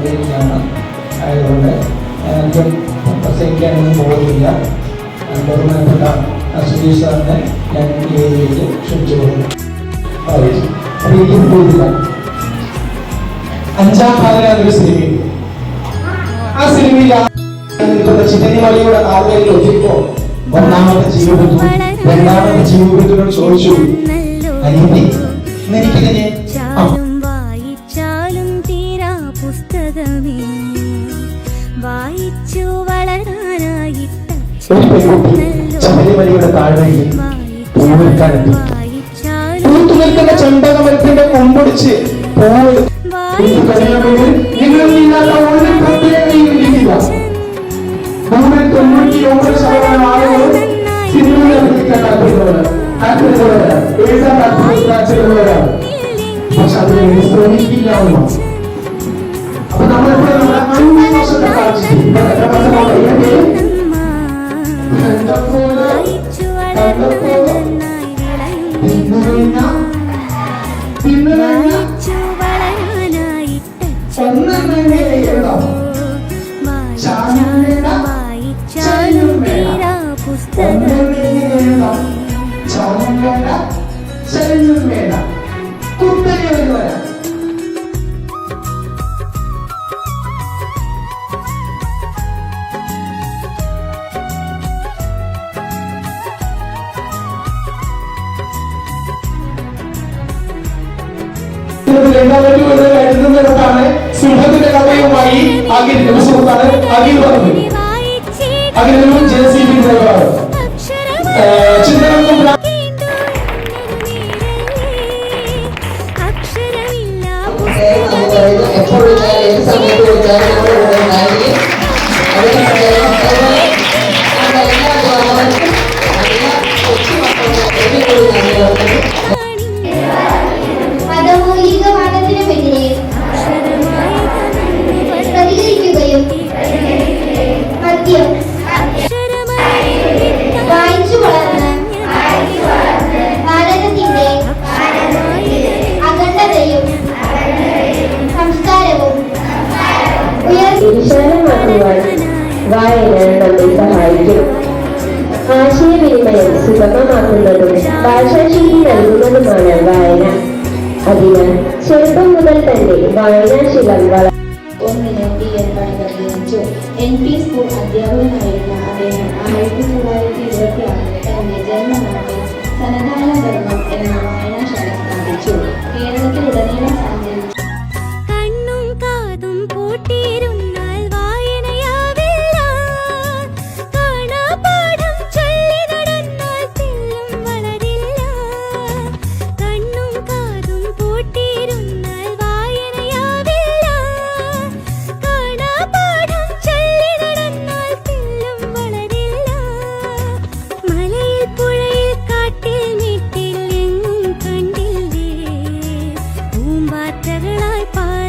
നടന്നുകൊണ്ടിരിക്കുകയാണ് ആയതുകൊണ്ട് അധികം പ്രസംഗിക്കാനൊന്നും പോകുന്നില്ല ബഹുമാനപ്പെട്ട സുധീഷ് സാറിനെ ഞാൻ ഈ വേദിയിലേക്ക് ക്ഷണിച്ചു പോകുന്നു. പോയില്ല അഞ്ചാം പാതിര എന്നൊരു സിനിമയുണ്ട് ആ സിനിമയിൽ ആ ആളുകളിൽ കാൽവയിൽ ഒതുക്കോ ഒന്നാമത്തെ ജീവിതത്തിൽ രണ്ടാമത്തെ ജീവിതത്തിനോട് ചോദിച്ചു അനിയത്തി നിനക്കിങ്ങനെ? വായിച്ചു വളരാനായിട്ട ഒരു പെൺകുട്ടി ശബരിമലയുടെ താഴ്വരയിൽ പൂവിൽക്കാനെത്തി പൂത്തു നിൽക്കുന്ന ചെമ്പകമരത്തിന്റെ കൊമ്പൊടിച്ച് പൂവ് പൂത്ത് കഴിയണമെങ്കിൽ നിങ്ങളില്ലാത്ത ഒരു പ്രത്യേകതയും ഇല്ല നൂറിൽ തൊണ്ണൂറ്റി ഒമ്പത് ശതമാനം ആളുകളും സിനിമയിൽ അഭിനയിക്കാൻ താല്പര്യമുള്ളവരാണ് താല്പര്യമുള്ളവരാണ് എഴുതാൻ താല്പര്യം താല്പര്യമുള്ളവരാണ് പക്ഷെ അതിന് വേണ്ടി ശ്രമിക്കില്ല എന്ന് അപ്പൊ നമ്മളിപ്പോൾ നമ്മുടെ അഞ്ച് വർഷത്തെ കാഴ്ച എത്ര വർഷമാണ് అగ్ని అగ్నిని చేసి വിശാലമാക്കുവാൻ വായന നമ്മെ സഹായിക്കും. ആശയവിനിമയം സുഗമമാക്കുന്നതും ഭാഷാശീലി നൽകുന്നതുമാണ് വായന. അതിനാൽ ചെറുപ്പം മുതൽ തന്നെ വായനാശീലം വള ഒന്നിന് ബി എഡ് പഠനം ലഭിച്ചു എൻ പി സ്കൂൾ അധ്യാപകനായിരുന്ന பூம்பாற்றர்களாய் பார்